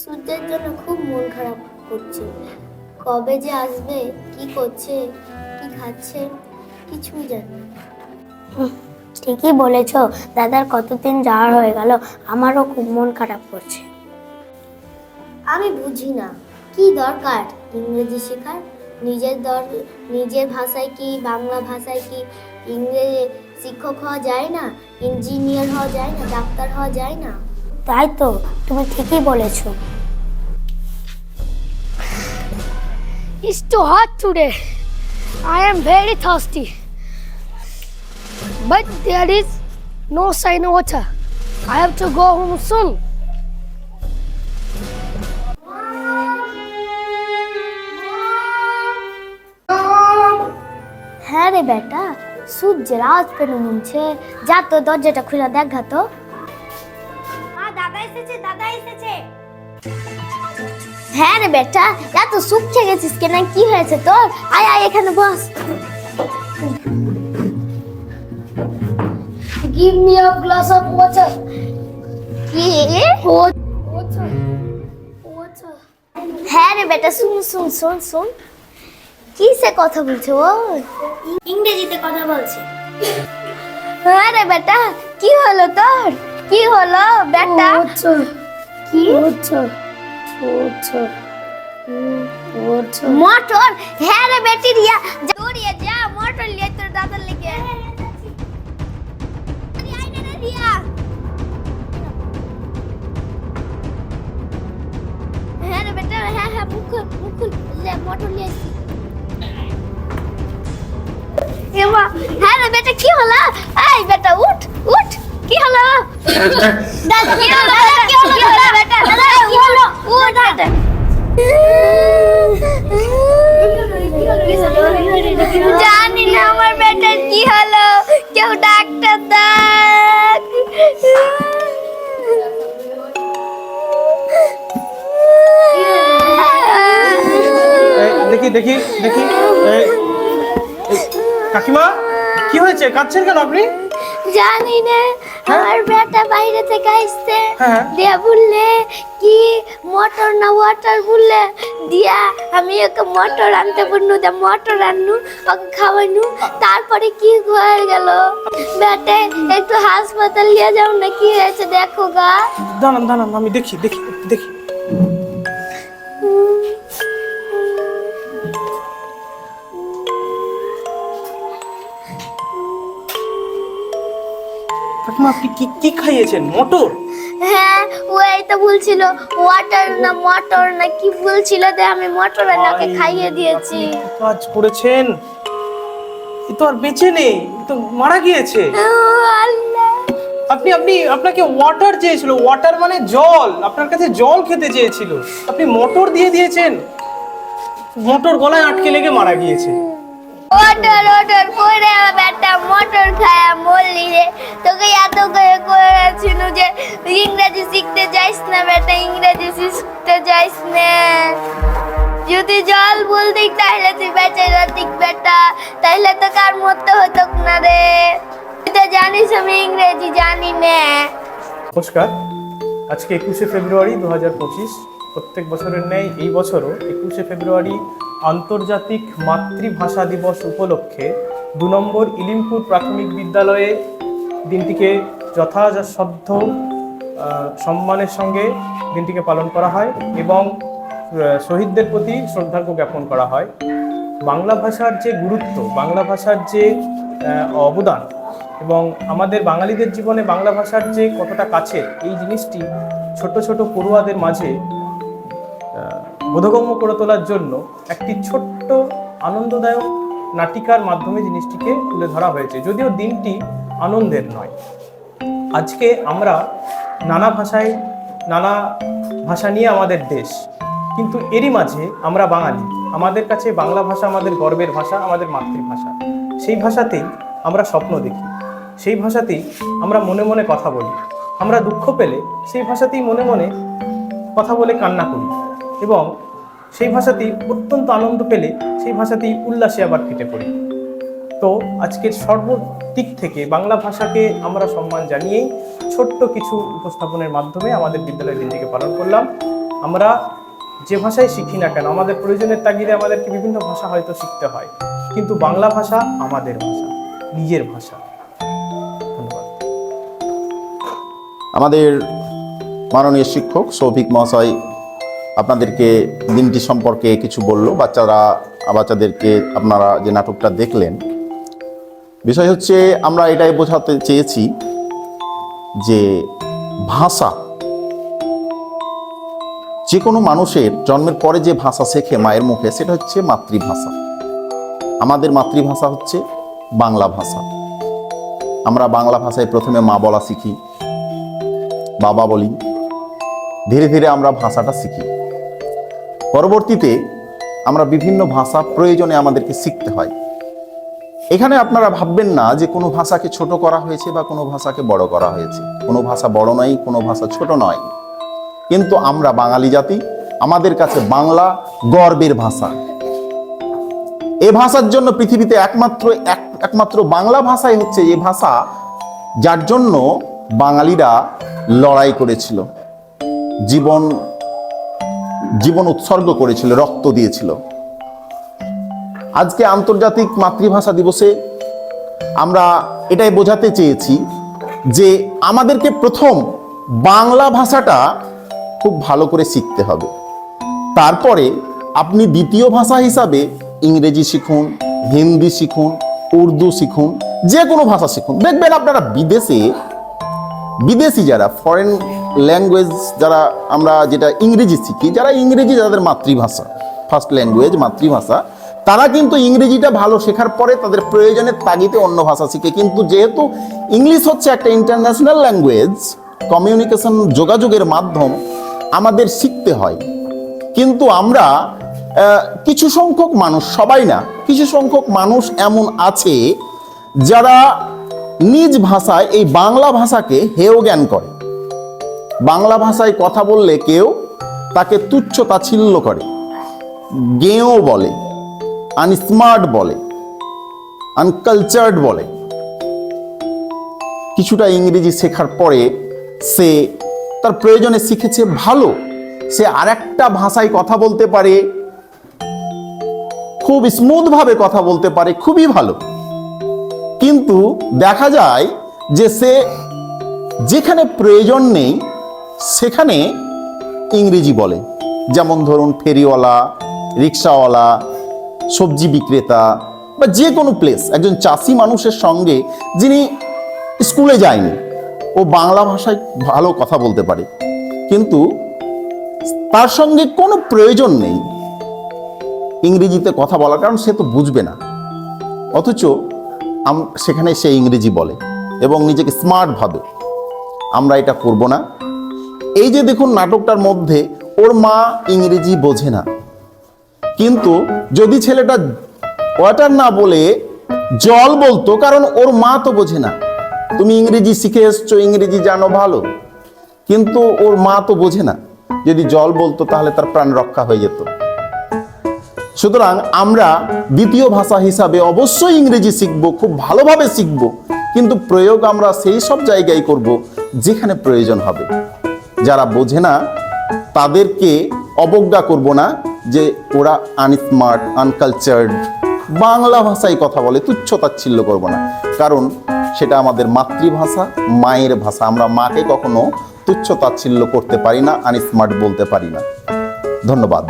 সূর্যের জন্য খুব মন খারাপ করছে। কবে যে আসবে কি করছে কি খাচ্ছে কিছুই জানি ঠিকই বলেছ দাদার কতদিন যাওয়ার হয়ে গেল আমারও খুব মন খারাপ করছে। আমি বুঝি না কি দরকার ইংরেজি শেখার? নিজের দর নিজের ভাষায় কি বাংলা ভাষায় কি? ইংরেজি শিক্ষক হওয়া যায় না ইঞ্জিনিয়ার হওয়া যায় না ডাক্তার হওয়া যায় না? তাই তো তুমি ঠিকই বলেছ। Is too hot today I am very thirsty but there is no sign of water I have to go home soon হ্যাঁ রে বেটা সূর্যের আওয়াজ পেলে নুনছে যা তো দরজাটা খুলে দেখা তো হ্যাঁ রে বেটা এত শুকিয়ে গেছিস কেন কি হয়েছে তোর আয় আয় এখানে বস Give me a glass of water. কি Water. Water. হ্যাঁ রে বেটা শুন শুন শুন শুন কিসে কথা বলছো ও ইংরেজিতে কথা বলছে হ্যাঁ রে বেটা কি হলো তোর কি হলো বেটা. কি Water. Water. Mm, Water. Motor হ্যাঁ রে বেটি রিয়া দৌড়িয়ে যা মোটর লিয়ে তোর দাদার লেগে আয় না রে রিয়া হ্যাঁ রে বেটা হ্যাঁ হ্যাঁ মুকুল মুকুল লে মোটর লিয়ে আসি এমা হ্যাঁ রে বেটা কি হলো এই বেটা উঠ উঠ কি হলো দাদা কি হলো দেখি দেখি। কাকিমা কি হয়েছে? কাঁদছেন কেন আপনি? জানি না। আমার বেটা বাইরে থেকে আসছে। হ্যাঁ। দিয়া বললে কি মোটর না ওয়াটার বললে দিয়া আমি ওকে মোটর আনতে বললু দা মোটর আনলু ওকে খাওয়ানু তারপরে কি হয়ে গেল? বেটে একটু হাসপাতাল নিয়ে যাও না কি হয়েছে? দেখো গা। দাঁড়ান দাঁড়ান আমি দেখি দেখি দেখি। কাকিমা আপনি কি কি খাইয়েছেন? মটর? হ্যাঁ ওই তো বলছিল ওয়াটার না মোটর না কি বলছিল দে আমি মোটর এনাকে খাইয়ে দিয়েছি। কাজ করেছেন? এ তো আর বেঁচে নেই এ তো মারা গিয়েছে। আল্লাহ। আপনি আপনি আপনাকে ওয়াটার চেয়েছিল ওয়াটার মানে জল আপনার কাছে জল খেতে চেয়েছিল। আপনি মোটর দিয়ে দিয়েছেন মোটর গলায় আটকে লেগে মারা গিয়েছে। ওটর করে বেটা মোটর যাইস না বেটা, ইংরেজি শিখতে যাইস না। যদি জল বলতি তাহলে তুই বেঁচে যেতিক বেটা। তাহলে তো কার মরতে হতো না রে। তুই তো জানিস আমি ইংরেজি জানি না। নমস্কার। আজকে একুশে ফেব্রুয়ারি দু হাজার পঁচিশ। প্রত্যেক বছরের ন্যায় এই বছরও একুশে ফেব্রুয়ারি আন্তর্জাতিক মাতৃভাষা দিবস উপলক্ষে দু নম্বর ইলিমপুর প্রাথমিক বিদ্যালয়ে দিনটিকে যথাযথ সম্মানের সঙ্গে দিনটিকে পালন করা হয় এবং শহীদদের প্রতি শ্রদ্ধার্ঘ জ্ঞাপন করা হয়। বাংলা ভাষার যে গুরুত্ব, বাংলা ভাষার যে অবদান এবং আমাদের বাঙালিদের জীবনে বাংলা ভাষার যে কতটা কাছের এই জিনিসটি ছোট ছোট পড়ুয়াদের মাঝে বোধগম্য করে তোলার জন্য একটি ছোট্ট আনন্দদায়ক নাটিকার মাধ্যমে জিনিসটিকে তুলে ধরা হয়েছে। যদিও দিনটি আনন্দের নয়। আজকে আমরা নানা ভাষায়, নানা ভাষা নিয়ে আমাদের দেশ। কিন্তু এরই মাঝে আমরা বাঙালি। আমাদের কাছে বাংলা ভাষা আমাদের গর্বের ভাষা, আমাদের মাতৃভাষা। সেই ভাষাতেই আমরা স্বপ্ন দেখি। সেই ভাষাতেই আমরা মনে মনে কথা বলি। আমরা দুঃখ পেলে সেই ভাষাতেই মনে মনে কথা বলে কান্না করি। এবং সেই ভাষাতেই অত্যন্ত আনন্দ পেলে সেই ভাষাতেই উল্লাসে আবার কেটে পড়ি। তো আজকের সর্বদিক থেকে বাংলা ভাষাকে আমরা সম্মান জানিয়েই ছোট্ট কিছু উপস্থাপনের মাধ্যমে আমাদের বিদ্যালয়ের দিনটিকে পালন করলাম। আমরা যে ভাষাই শিখি না কেন, আমাদের প্রয়োজনের তাগিদে আমাদেরকে বিভিন্ন ভাষা হয়তো শিখতে হয়, কিন্তু বাংলা ভাষা আমাদের ভাষা, নিজের ভাষা। ধন্যবাদ। আমাদের মাননীয় শিক্ষক সৌভিক মহাশয় আপনাদেরকে দিনটি সম্পর্কে কিছু বলল। বাচ্চারা, বাচ্চাদেরকে আপনারা যে নাটকটা দেখলেন বিষয় হচ্ছে, আমরা এটাই বোঝাতে চেয়েছি যে ভাষা যে কোনো মানুষের জন্মের পরে যে ভাষা শেখে মায়ের মুখে, সেটা হচ্ছে মাতৃভাষা। আমাদের মাতৃভাষা হচ্ছে বাংলা ভাষা। আমরা বাংলা ভাষায় প্রথমে মা বলা শিখি, বাবা বলি। ধীরে ধীরে আমরা ভাষাটা শিখি। পরবর্তীতে আমরা বিভিন্ন ভাষা প্রয়োজনে আমাদেরকে শিখতে হয়। এখানে আপনারা ভাববেন না যে কোনো ভাষাকে ছোট করা হয়েছে বা কোনো ভাষাকে বড় করা হয়েছে। কোনো ভাষা বড় নয়, কোনো ভাষা ছোট নয়। কিন্তু আমরা বাঙালি জাতি, আমাদের কাছে বাংলা গর্বের ভাষা। এ ভাষার জন্য পৃথিবীতে একমাত্র, এক, একমাত্র বাংলা ভাষাই হচ্ছে এ ভাষা, যার জন্য বাঙালিরা লড়াই করেছিল। জীবন জীবন উৎসর্গ করেছিল, রক্ত দিয়েছিল। আজকে আন্তর্জাতিক মাতৃভাষা দিবসে আমরা এটাই বোঝাতে চেয়েছি যে আমাদেরকে প্রথম বাংলা ভাষাটা খুব ভালো করে শিখতে হবে। তারপরে আপনি দ্বিতীয় ভাষা হিসাবে ইংরেজি শিখুন, হিন্দি শিখুন, উর্দু শিখুন, যে কোনো ভাষা শিখুন। দেখবেন আপনারা বিদেশে, বিদেশি যারা ফরেন ল্যাঙ্গুয়েজ যারা আমরা যেটা ইংরেজি শিখি, যারা ইংরেজি যাদের মাতৃভাষা ফার্স্ট ল্যাঙ্গুয়েজ মাতৃভাষা তারা কিন্তু ইংরেজিটা ভালো শেখার পরে তাদের প্রয়োজনের তাগিদে অন্য ভাষা শিখে। কিন্তু যেহেতু ইংলিশ হচ্ছে একটা ইন্টারন্যাশনাল ল্যাঙ্গুয়েজ কমিউনিকেশন যোগাযোগের মাধ্যম, আমাদের শিখতে হয়। কিন্তু আমরা কিছু সংখ্যক মানুষ, সবাই না, কিছু সংখ্যক মানুষ এমন আছে যারা নিজ ভাষায় এই বাংলা ভাষাকে হেয় জ্ঞান করে। বাংলা ভাষায় কথা বললে কেউ তাকে তুচ্ছ তাচ্ছিল্য করে গেঁয়ো বলে। আনস্মার্ট বলে, আনকালচার্ড বলে। কিছুটা ইংরেজি শেখার পরে সে তার প্রয়োজনে শিখেছে ভালো। সে আরেকটা ভাষায় কথা বলতে পারে, খুব স্মুথভাবে কথা বলতে পারে, খুবই ভালো। কিন্তু দেখা যায় যে সে যেখানে প্রয়োজন নেই, সেখানে ইংরেজি বলে। যেমন ধরুন ফেরিওয়ালা, রিক্সাওয়ালা সবজি বিক্রেতা বা যে কোনো প্লেস একজন চাষি মানুষের সঙ্গে যিনি স্কুলে যায়নি, ও বাংলা ভাষায় ভালো কথা বলতে পারে। কিন্তু তার সঙ্গে কোনো প্রয়োজন নেই ইংরেজিতে কথা বলার, কারণ সে তো বুঝবে না। অথচ সেখানে সে ইংরেজি বলে এবং নিজেকে স্মার্ট ভাবে। আমরা এটা করব না। এই যে দেখুন নাটকটার মধ্যে, ওর মা ইংরেজি বোঝে না। কিন্তু যদি ছেলেটা ওয়াটার না বলে জল বলতো, কারণ ওর মা তো বোঝে না। তুমি ইংরেজি শিখে এসছো, ইংরেজি জানো ভালো। কিন্তু ওর মা তো বোঝে না। যদি জল বলতো, তাহলে তার প্রাণ রক্ষা হয়ে যেত। সুতরাং আমরা দ্বিতীয় ভাষা হিসাবে অবশ্যই ইংরেজি শিখব, খুব ভালোভাবে শিখব। কিন্তু প্রয়োগ আমরা সেই সব জায়গায় করব যেখানে প্রয়োজন হবে। যারা বোঝে না, তাদেরকে অবজ্ঞা করব না। যে ওরা আনস্মার্ট আনকালচার্ড বাংলা ভাষায় কথা বলে, তুচ্ছ তাচ্ছিল্য করব না। কারণ সেটা আমাদের মাতৃভাষা, মায়ের ভাষা। আমরা মাকে কখনো তুচ্ছ তাচ্ছিল্য করতে পারি না আনস্মার্ট বলতে পারি না। ধন্যবাদ।